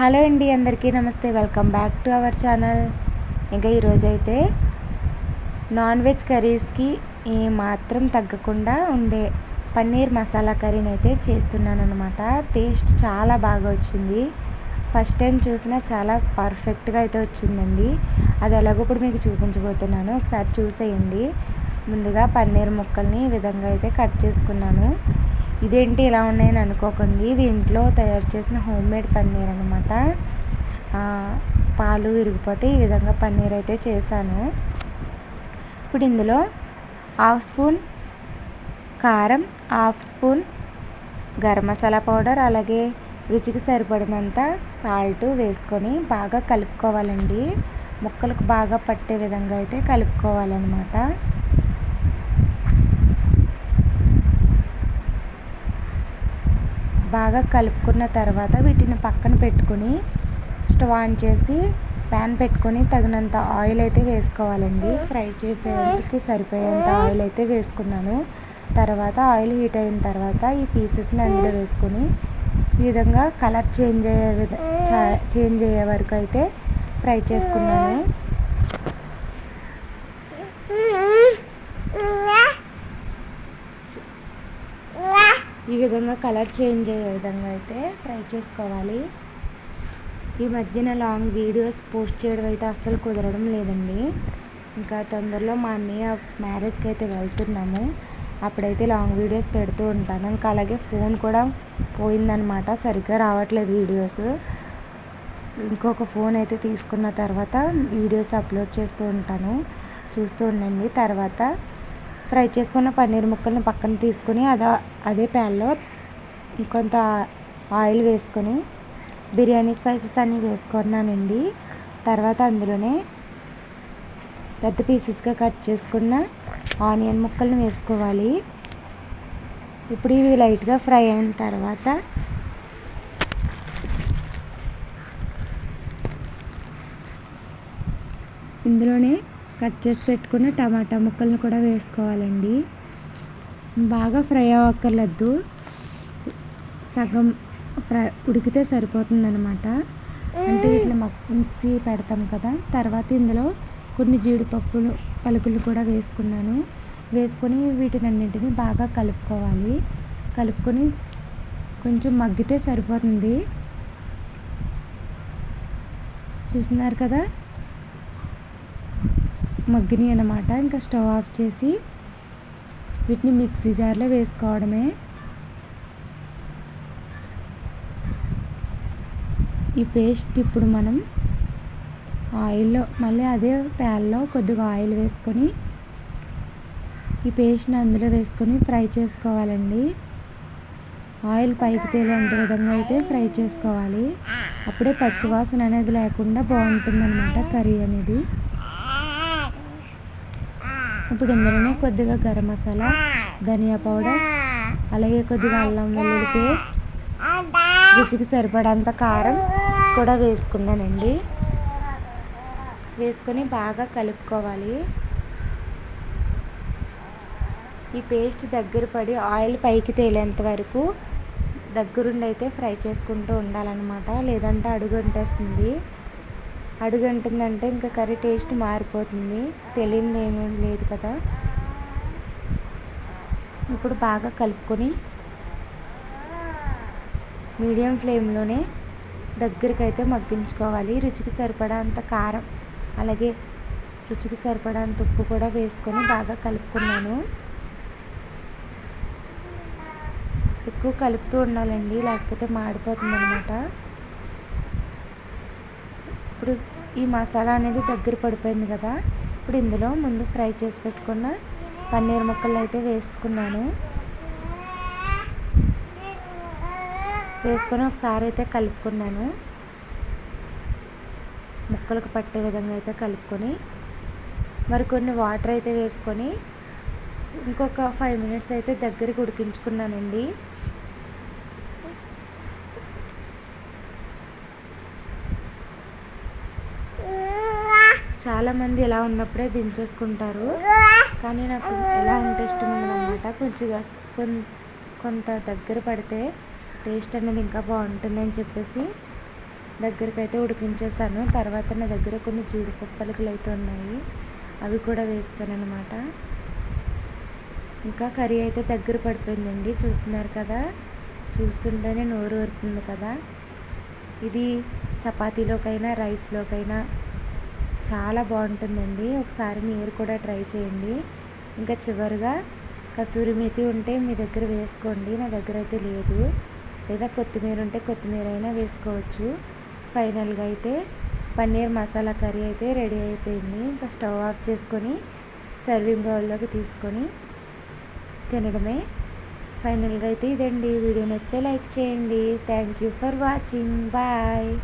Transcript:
Hello అండి అందరికీ నమస్తే welcome back to our channel. ఇంకా ఈరోజైతే నాన్ వెజ్ కర్రీస్కి ఏ మాత్రం తగ్గకుండా ఉండే పన్నీర్ మసాలా కర్రీని అయితే చేస్తున్నాను అనమాట టేస్ట్ చాలా బాగా వచ్చింది. ఫస్ట్ టైం చూసినా చాలా పర్ఫెక్ట్గా అయితే వచ్చిందండి. అది ఎలాగో ఇప్పుడు మీకు చూపించబోతున్నాను. ఒకసారి చూసేయండి. ముందుగా పన్నీర్ ముక్కల్ని ఈ విధంగా అయితే కట్ చేసుకున్నాను. ఇదేంటి ఇలా ఉన్నాయని అనుకోకండి. ఇది ఇంట్లో తయారు చేసిన హోమ్ మేడ్ పన్నీర్ అనమాట పాలు విరిగిపోతే ఈ విధంగా పన్నీర్ అయితే చేశాను. ఇప్పుడు ఇందులో హాఫ్ స్పూన్ కారం half spoon garam masala powder అలాగే రుచికి సరిపడినంత సాల్ట్ వేసుకొని బాగా కలుపుకోవాలండి. ముక్కలకు బాగా పట్టే విధంగా అయితే కలుపుకోవాలన్నమాట. బాగా కలుపుకున్న తర్వాత వీటిని పక్కన పెట్టుకొని స్టవ్ ఆన్ చేసి ప్యాన్ పెట్టుకొని తగినంత ఆయిల్ అయితే వేసుకోవాలండి. ఫ్రై చేసేందుకు సరిపోయేంత ఆయిల్ అయితే వేసుకున్నాను. తర్వాత ఆయిల్ హీట్ అయిన తర్వాత ఈ పీసెస్ని అందులో వేసుకొని ఈ విధంగా కలర్ చేంజ్ అయ్యే విధ చేంజ్ అయ్యే వరకు అయితే ఫ్రై చేసుకున్నాను. ఈ విధంగా కలర్ చేంజ్ అయ్యే విధంగా అయితే ఫ్రై చేసుకోవాలి. ఈ మధ్యన లాంగ్ వీడియోస్ పోస్ట్ చేయడం అయితే అస్సలు కుదరడం లేదండి. ఇంకా తొందరలో మా అన్నయ్య మ్యారేజ్కి అయితే వెళ్తున్నాము. అప్పుడైతే లాంగ్ వీడియోస్ పెడుతూ ఉంటాను. ఇంకా అలాగే ఫోన్ కూడా పోయిందనమాట సరిగ్గా రావట్లేదు వీడియోస్. ఇంకొక ఫోన్ అయితే తీసుకున్న తర్వాత వీడియోస్ అప్లోడ్ చేస్తూ ఉంటాను. చూస్తూ ఉండండి. తర్వాత ఫ్రై చేసుకున్న పన్నీర్ ముక్కల్ని పక్కన తీసుకొని అదే అదే ప్యాన్లో కొంత ఆయిల్ వేసుకొని బిర్యానీ స్పైసెస్ అన్నీ వేసుకున్నానండి. తర్వాత అందులోనే పెద్ద పీసెస్గా కట్ చేసుకున్న ఆనియన్ ముక్కల్ని వేసుకోవాలి. ఇప్పుడు ఇవి లైట్గా ఫ్రై అయిన తర్వాత ఇందులోనే కట్ చేసి పెట్టుకున్న టమాటా ముక్కల్ని కూడా వేసుకోవాలండి. బాగా ఫ్రై అవ్వక్కర్లేదు. సగం ఫ్రై ఉడికితే సరిపోతుందనమాట అంటే ఇట్లా మిక్సీ పెడతాం కదా తర్వాత ఇందులో కొన్ని జీడిపప్పులు పలుకులు కూడా వేసుకున్నాను. వేసుకొని వీటిని అన్నింటినీ బాగా కలుపుకోవాలి. కలుపుకొని కొంచెం మగ్గితే సరిపోతుంది. చూస్తున్నారు కదా? మగ్గిని అనమాట ఇంకా స్టవ్ ఆఫ్ చేసి వీటిని మిక్సీ జార్లో వేసుకోవడమే. ఈ పేస్ట్ ఇప్పుడు మనం ఆయిల్లో మళ్ళీ అదే ప్యాన్లో కొద్దిగా ఆయిల్ వేసుకొని ఈ పేస్ట్ని అందులో వేసుకొని ఫ్రై చేసుకోవాలండి. ఆయిల్ పైకి తేలేంత విధంగా అయితే ఫ్రై చేసుకోవాలి. అప్పుడే పచ్చివాసన అనేది లేకుండా బాగుంటుందన్నమాట కర్రీ అనేది. ఇప్పుడు ఇందులోనే కొద్దిగా గరం మసాలా ధనియా పౌడర్ అలాగే కొద్దిగా అల్లం వెల్లుల్లి పేస్ట్ రుచికి సరిపడంత కారం కూడా వేసుకున్నానండి. వేసుకొని బాగా కలుపుకోవాలి. ఈ పేస్ట్ దగ్గర పడి ఆయిల్ పైకి తేలేంత వరకు దగ్గరుండి అయితే ఫ్రై చేసుకుంటూ ఉండాలన్నమాట. లేదంటే అడుగు అంటేస్తుంది అడుగు అంటుందంటే ఇంకా కర్రీ టేస్ట్ మారిపోతుంది. తెలియదు ఏమీ లేదు కదా. ఇప్పుడు బాగా కలుపుకొని మీడియం ఫ్లేమ్లోనే దగ్గరికి అయితే మగ్గించుకోవాలి. రుచికి సరిపడా అంత కారం అలాగే రుచికి సరిపడా అంత ఉప్పు కూడా వేసుకొని బాగా కలుపుకున్నాను. ఎక్కువ కలుపుతూ ఉండాలండి లేకపోతే మాడిపోతుంది అనమాట ఇప్పుడు ఈ మసాలా అనేది దగ్గర పడిపోయింది కదా. ఇప్పుడు ఇందులో ముందు ఫ్రై చేసి పెట్టుకున్న పన్నీర్ ముక్కలు అయితే వేసుకున్నాను. వేసుకొని ఒకసారి అయితే కలుపుకున్నాను. ముక్కలకు పట్టే విధంగా అయితే కలుపుకొని మరి కొన్ని వాటర్ అయితే వేసుకొని ఇంకొక ఫైవ్ మినిట్స్ అయితే దగ్గరికి ఉడికించుకున్నానండి. చాలామంది ఎలా ఉన్నప్పుడే దించేసుకుంటారు. కానీ నాకు ఎలా ఉంటే ఇష్టం అనమాట కొంచెం కొంత దగ్గర పడితే టేస్ట్ అనేది ఇంకా బాగుంటుందని చెప్పేసి దగ్గరికి అయితే ఉడికించేసాను. తర్వాత నా దగ్గర కొన్ని జీడిపప్పు అయితే ఉన్నాయి. అవి కూడా వేస్తాను అనమాట ఇంకా కర్రీ అయితే దగ్గర పడిపోయిందండి. చూస్తున్నారు కదా? చూస్తుంటేనే నోరు ఊరుతుంది కదా? ఇది చపాతీలోకైనా రైస్లోకైనా చాలా బాగుంటుందండి. ఒకసారి మీరు కూడా ట్రై చేయండి. ఇంకా చివరిగా కసూరి మేతి ఉంటే మీ దగ్గర వేసుకోండి. నా దగ్గర అయితే లేదు. లేదా కొత్తిమీర ఉంటే కొత్తిమీర అయినా వేసుకోవచ్చు. ఫైనల్గా అయితే పన్నీర్ మసాలా కర్రీ అయితే రెడీ అయిపోయింది. ఇంకా స్టవ్ ఆఫ్ చేసుకొని సర్వింగ్ బౌల్లోకి తీసుకొని తినడమే. ఫైనల్గా అయితే ఇదండి. వీడియో నచ్చితే లైక్ చేయండి. Thank you for watching. Bye.